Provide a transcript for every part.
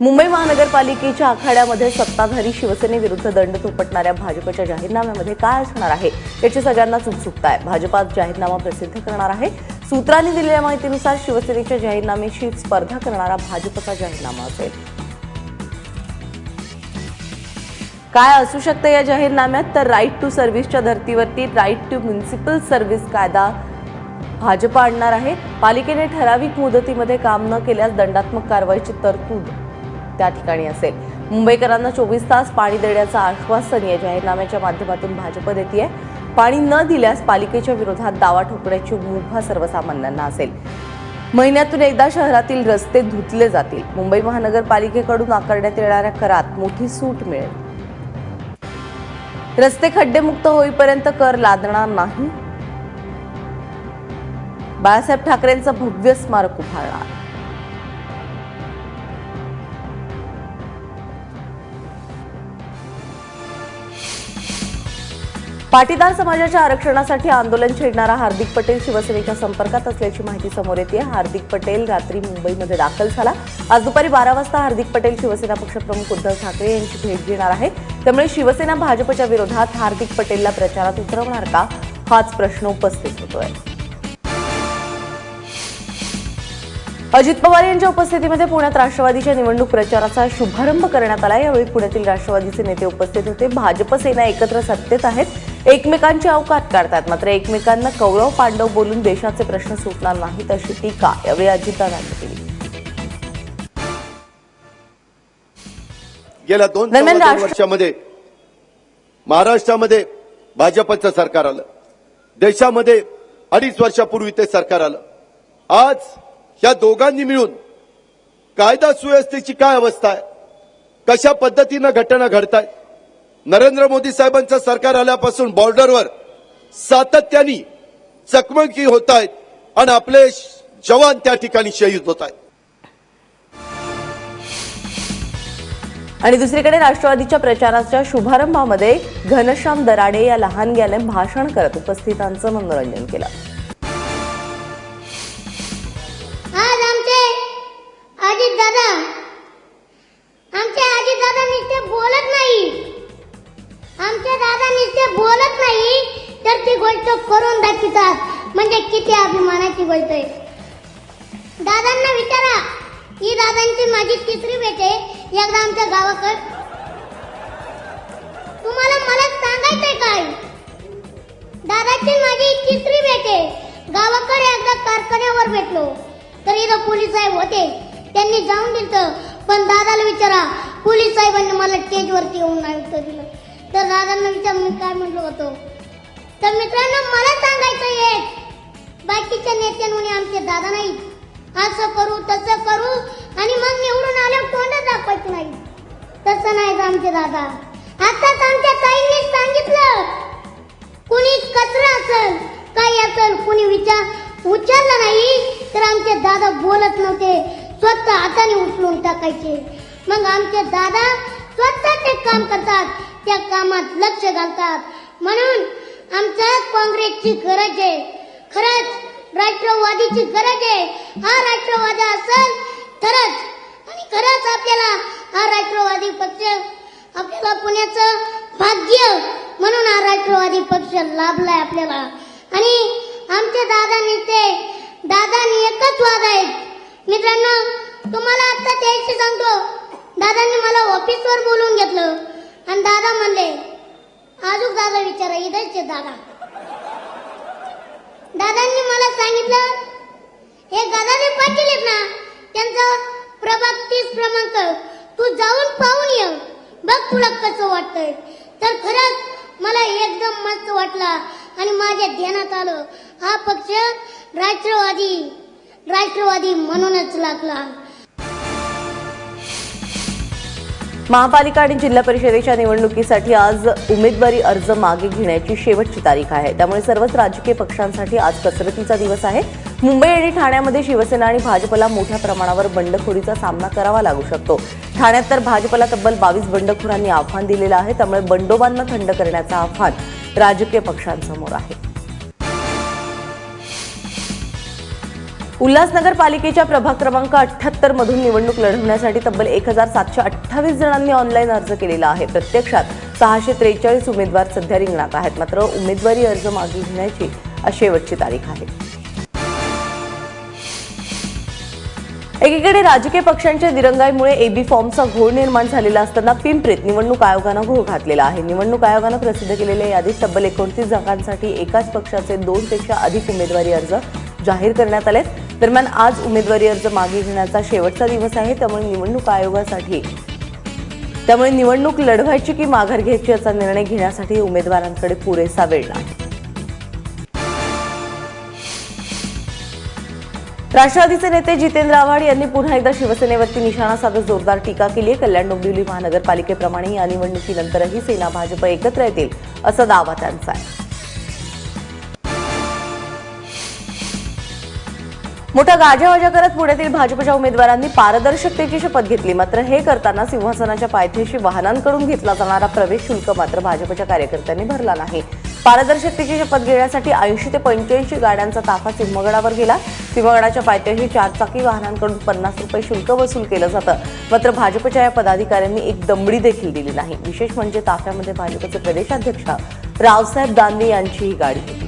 मुंबई महानगरपालिकेच्या आखाड्यामध्ये सत्ताधारी शिवसेनेविरुद्ध दंड थोपटणाऱ्या भाजपच्या जाहीरनाम्यामध्ये काय असणार आहे? याची सगळ्यांनाच उत्सुकता आहे. भाजपात जाहीरनामा प्रसिद्ध करणार आहे. सूत्रांनी दिलेल्या माहितीनुसार शिवसेनेच्या जाहीरनाम्याशी स्पर्धा करणारा भाजपचा जाहीरनामा असेल. काय असू शकतं या जाहीरनाम्यात? तर राईट टू सर्व्हिसच्या धर्तीवरती राईट टू म्युन्सिपल सर्व्हिस कायदा भाजप आणणार आहे. पालिकेने ठराविक मुदतीमध्ये काम न केल्यास दंडात्मक कारवाईची तरतूद त्या ठिकाणी असेल. मुंबईकरांना चोवीस तास पाणी देण्याचं आश्वासन या जाहीरनाम्याच्या माध्यमातून भाजप देते पाणी न दिल्यास पालिकेच्या विरोधात दावा ठोकण्याची मुभा सर्वसामान्यांना असेल. महिन्यातून एकदा शहरातील रस्ते धुतले जातील. मुंबई महानगरपालिकेकडून आकारण्यात येणाऱ्या करात मोठी सूट मिळेल. रस्ते खड्डेमुक्त होईपर्यंत कर लादणार नाही. बाळासाहेब ठाकरेंचं भव्य स्मारक उभारणार. पाटीदार समाजाच्या आरक्षणासाठी आंदोलन छेडणारा हार्दिक पटेल शिवसेनेच्या संपर्कात असल्याची माहिती समोर येते. हार्दिक पटेल रात्री मुंबईमध्ये दाखल झाला. आज दुपारी बारा वाजता हार्दिक पटेल शिवसेना पक्षप्रमुख उद्धव ठाकरे यांची भेट घेणार आहे त्यामुळे शिवसेना भाजपच्या विरोधात हार्दिक पटेलला प्रचारात उतरवणार का? हाच प्रश्न उपस्थित होतोय. अजित पवार यांच्या उपस्थितीमध्ये पुण्यात राष्ट्रवादीच्या निवडणूक प्रचाराचा शुभारंभ करण्यात आला. यावेळी पुण्यातील राष्ट्रवादीचे नेते उपस्थित होते. भाजप सेना एकत्र सत्तेत आहेत. एकमेकांची अवकात काढतात. मात्र एकमेकांना कौरव पांडव बोलून देशाचे प्रश्न सुटणार नाहीत अशी टीका यावेळी अजितदादांनी केली. गेल्या दोन वर्षामध्ये महाराष्ट्रामध्ये भाजपचं सरकार आलं. देशामध्ये अडीच वर्षापूर्वी ते सरकार आलं. आज या दोघांनी मिळून कायदा सुव्यवस्थेची काय अवस्था आहे? कशा पद्धतीनं घटना घडतायत? नरेंद्र मोदी साहेबांचं सरकार आल्यापासून बॉर्डरवर सातत्याने चकमकी होत आहेत आणि आपले जवान त्या ठिकाणी शहीद होत आहेत. आणि दुसरीकडे राष्ट्रवादीच्या प्रचाराच्या शुभारंभामध्ये घनश्याम दराडे या लहानग्याने भाषण करत उपस्थितांचं मनोरंजन केलं. किती अभिमानाची गोष्ट आहे. दादांना विचारा ही दादांची माझी तिसरी भेट आहे. एकदा आमच्या गावाकड तुम्हाला मला सांगायचंय काय? दादाची माझी तिसरी भेट आहे. गावाकडे एकदा कारखान्यावर भेटलो. तर इथं पोलीस साहेब होते. त्यांनी जाऊन दिलं पण दादाला विचारा पोलीस साहेबांनी मला स्टेजवरती येऊन नाही उत्तर दिलं. तर दादांना विचार मी काय म्हटलं होतो? तर मित्रांनो मला सांगायचं एक बाकीच्या नेत्यांनी आमचे दादा नाही असं करू तसं करू आणि मग निवडून आल्यावर कोण दाखवत नाही तसं नाही आमचे दादा. आताच आमच्या ताईंनी सांगितलं कुणी कचरा असेल काही असेल कुणी विचार उचलला नाही तर आमचे दादा बोलत नव्हते. स्वतः हाताने उचलून टाकायचे. मग आमचे दादा स्वतः ते काम करतात. त्या कामात लक्ष घालतात. म्हणून आमच्या काँग्रेसची गरज आहे. खरंच राष्ट्रवादीची गरज आहे. हा राष्ट्रवादी असेल तरच. आणि खरंच आपल्याला हा राष्ट्रवादी पक्ष आपल्याला पुण्याचं भाग्य म्हणून हा राष्ट्रवादी पक्ष लाभलाय आपल्याला. आणि आमचे दादा नेते दादा एकच वाद आहेत. मित्रांनो तुम्हाला आता त्याशी सांगतो. दादांनी मला ऑफिसवर बोलून घेतलं. आणि दादा म्हणले आजूक दादा विचारा इथेच दादा. दादांनी मला सांगितलं हे दादाने पाटील आहेत ना त्यांचा प्रभाग तीस क्रमांक. तू जाऊन पाहून ये. बघ तुला कसं वाटतंय. तर खरंच मला एकदम मस्त वाटला आणि माझ्या ध्यानात आलं. हा पक्ष राष्ट्रवादी राष्ट्रवादी म्हणूनच लागला. महापालिका आणि जिल्हा परिषदेच्या निवडणुकीसाठी आज उमेदवारी अर्ज मागे घेण्याची शेवटची तारीख आहे. त्यामुळे सर्वच राजकीय पक्षांसाठी आज कसरतीचा दिवस आहे. मुंबई आणि ठाण्यामध्ये शिवसेना आणि भाजपला मोठ्या प्रमाणावर बंडखोरीचा सामना करावा लागू शकतो. ठाण्यात तर भाजपला तब्बल बावीस बंडखोरांनी आव्हान दिलेलं आहे. त्यामुळे बंडोबांना थंड करण्याचं आव्हान राजकीय पक्षांसमोर आहे. उल्हासनगर पालिकेच्या प्रभाग क्रमांक अठ्ठ्याहत्तर मधून निवडणूक लढवण्यासाठी तब्बल एक हजार सातशे अठ्ठावीस जणांनी ऑनलाईन अर्ज केलेला आहे. प्रत्यक्षात सहाशे त्रेचाळीस उमेदवार सध्या रिंगणात आहेत. मात्र उमेदवारी अर्ज मागे घेण्याची शेवटची तारीख आहे. एकीकडे राजकीय पक्षांच्या दिरंगाईमुळे एबी फॉर्मचा घोळ निर्माण झालेला असताना पिंपरीत निवडणूक आयोगानं घोळ घातलेला आहे. निवडणूक आयोगानं प्रसिद्ध केलेल्या यादीत तब्बल एकोणतीस जागांसाठी एकाच पक्षाचे दोनपेक्षा अधिक उमेदवारी अर्ज जाहीर करण्यात आलेत. दरम्यान आज उमेदवारी अर्ज मागे घेण्याचा शेवटचा दिवस आहे त्यामुळे निवडणूक आयोगासाठी. त्यामुळे निवडणूक लढवायची की माघार घ्यायची याचा निर्णय घेण्यासाठी उमेदवारांकडे पुरेसा वेळ नाही. राष्ट्रवादीचे नेते जितेंद्र आव्हाड यांनी पुन्हा एकदा शिवसेनेवरती निशाणा साधत जोरदार टीका केली. आहे कल्याण डोंबिवली महानगरपालिकेप्रमाणे या निवडणुकीनंतरही सेना भाजप एकत्र येतील असा दावा त्यांचा आहे. मोठा गाजावाजा करत पुण्यातील भाजपच्या उमेदवारांनी पारदर्शकतेची शपथ घेतली. मात्र हे करताना सिंहासनाच्या पायथ्याशी वाहनांकडून घेतला जाणारा प्रवेश शुल्क मात्र भाजपच्या कार्यकर्त्यांनी भरला नाही. पारदर्शकतेची शपथ घेण्यासाठी ऐंशी ते पंच्याऐंशी गाड्यांचा ताफा सिंहगडावर गेला. सिंहगडाच्या पायथ्याशी चारचाकी वाहनांकडून पन्नास रुपये शुल्क वसूल केलं जातं. मात्र भाजपच्या या पदाधिकाऱ्यांनी एक दमडी देखील दिली नाही. विशेष म्हणजे ताफ्यामध्ये भाजपचे प्रदेशाध्यक्ष रावसाहेब दानवे यांचीही गाडी गाडी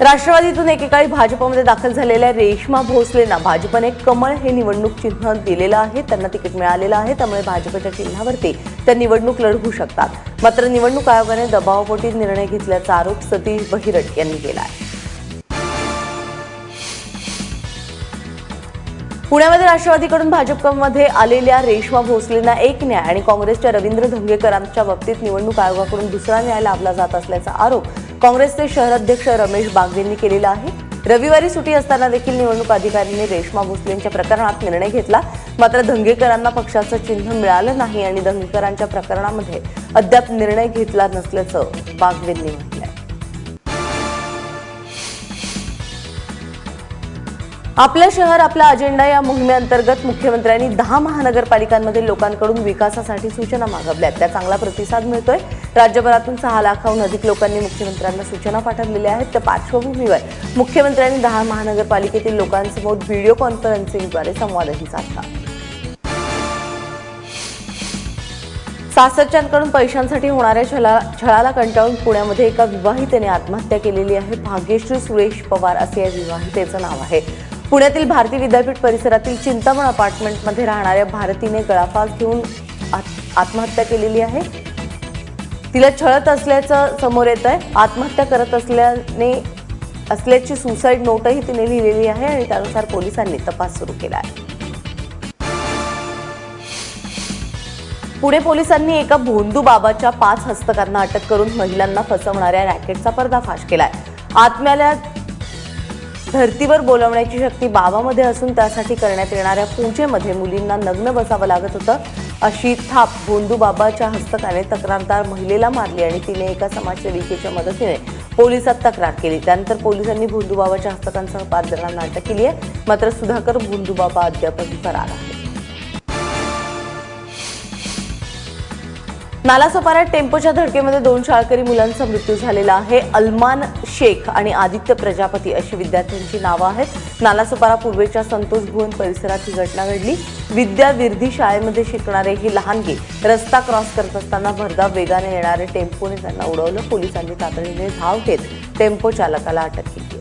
राष्ट्रवादीतून एकेकाळी भाजपमध्ये दाखल झालेल्या रेश्मा भोसलेंना भाजपने कमळ हे निवडणूक चिन्ह दिलेलं आहे. त्यांना तिकीट मिळालेलं आहे. त्यामुळे भाजपच्या चिन्हावरती त्या निवडणूक लढवू शकतात. मात्र निवडणूक आयोगाने दबावपोटी निर्णय घेतल्याचा आरोप सतीश बहिरट यांनी केला आहे पुण्यामध्ये राष्ट्रवादीकडून भाजपमध्ये आलेल्या रेश्मा भोसलेंना एक न्याय आणि काँग्रेसच्या रवींद्र धंगेकरांच्या बाबतीत निवडणूक आयोगाकडून दुसरा न्याय लाभला जात असल्याचा आरोप काँग्रेसचे शहराध्यक्ष रमेश बागवेंनी केलेला आहे. रविवारी सुटी असताना देखील निवडणूक अधिकाऱ्यांनी रेश्मा भोसलेंच्या प्रकरणात निर्णय घेतला. मात्र धंगेकरांना पक्षाचं चिन्ह मिळालं नाही आणि धंगेकरांच्या प्रकरणामध्ये अद्याप निर्णय घेतला नसल्याचं बागवेंनी आपलं शहर आपला अजेंडा या मोहिमेअंतर्गत मुख्यमंत्र्यांनी दहा महानगरपालिकांमध्ये लोकांकडून विकासासाठी सूचना मागवल्या त्या चांगला प्रतिसाद मिळतोय. राज्यभरातून सहा लाखाहून अधिक लोकांनी मुख्यमंत्र्यांना सूचना पाठवलेल्या आहेत. त्या पार्श्वभूमीवर मुख्यमंत्र्यांनी दहा महानगरपालिकेतील लोकांसमोर व्हिडिओ कॉन्फरन्सिंगद्वारे संवादही साधला. सासरच्यांकडून पैशांसाठी होणाऱ्या छला छळाला कंटाळून पुण्यामध्ये एका विवाहितेने आत्महत्या केलेली आहे भाग्यश्री सुरेश पवार असे या विवाहितेचं नाव आहे. पुण्यातील भारती विद्यापीठ परिसरातील चिंतामण अपार्टमेंटमध्ये राहणाऱ्या भारतीने गळाफास घेऊन आत्महत्या केलेली आहे. तिला छळत असल्याचं समोर येत आहे आत्महत्या करत असल्याने असल्याची सुसाईड नोटही तिने लिहिलेली आहे आणि त्यानुसार पोलिसांनी तपास सुरू केला आहे पुणे पोलिसांनी एका भोंदू बाबाच्या पाच हस्तकांना अटक करून महिलांना फसवणाऱ्या रॅकेटचा पर्दाफाश केलाय. आत्म्याला धर्तीवर बोलवण्याची शक्ती बाबामध्ये असून त्यासाठी करण्यात येणाऱ्या पूजेमध्ये मुलींना नग्न बसावं लागत होतं. अशी थाप भोंदू बाबाच्या हस्तकाने तक्रारदार महिलेला मारली आणि तिने एका समाजसेविकेच्या मदतीने पोलिसात तक्रार केली. त्यानंतर पोलिसांनी भोंदू बाबाच्या हस्तकांसह पाच जणांना अटक केली आहे. मात्र सुधाकर भोंदू बाबा अद्यापही फरार आहे नालासोपाऱ्यात टेम्पोच्या धडकेमध्ये दोन शाळकरी मुलांचा मृत्यू झालेला आहे. अल्मान शेख आणि आदित्य प्रजापती अशी विद्यार्थ्यांची नावं आहेत. नालासोपारा पूर्वेच्या संतोष भुवन परिसरात ही घटना घडली. विद्याविर्धी शाळेमध्ये शिकणारे हे लहानगे रस्ता क्रॉस करत असताना भरधाव वेगाने येणारे टेम्पोने त्यांना उडवलं. पोलिसांनी तातडीने धाव घेत टेम्पो चालकाला अटक केली.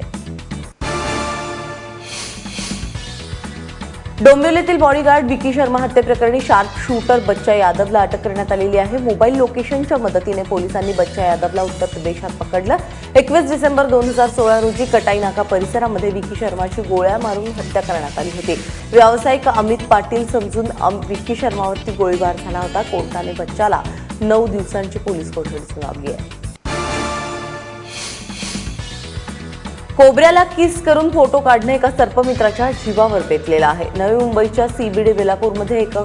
डोंबिवलीतील बॉडीगार्ड विकी शर्मा हत्येप्रकरणी शार्प शूटर बच्चा यादवला अटक करण्यात आलेली आहे. मोबाईल लोकेशनच्या मदतीने पोलिसांनी बच्चा यादवला उत्तर प्रदेशात पकडलं. एकवीस डिसेंबर दोन हजार सोळा रोजी कटाई नाका परिसरामध्ये विकी शर्माची गोळ्या मारून हत्या करण्यात आली होती. व्यावसायिक अमित पाटील समजून विकी शर्मावरती गोळीबार झाला होता. कोर्टाने बच्चाला नऊ दिवसांची पोलीस कोठडी सुनावली आहे कोबऱ्याला किस करून फोटो काढणे एका सर्पमित्राच्या जीवावर बेतलेला आहे. नवी मुंबईच्या सीबीडी बेलापूरमध्ये एका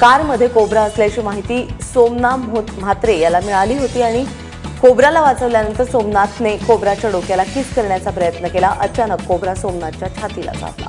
कारमध्ये कोबरा असल्याची माहिती सोमनाथ म्हो- म्हात्रे याला मिळाली होती आणि कोबराला वाचवल्यानंतर सोमनाथने कोबराच्या डोक्याला किस करण्याचा प्रयत्न केला. अचानक कोबरा सोमनाथच्या छातीला चापला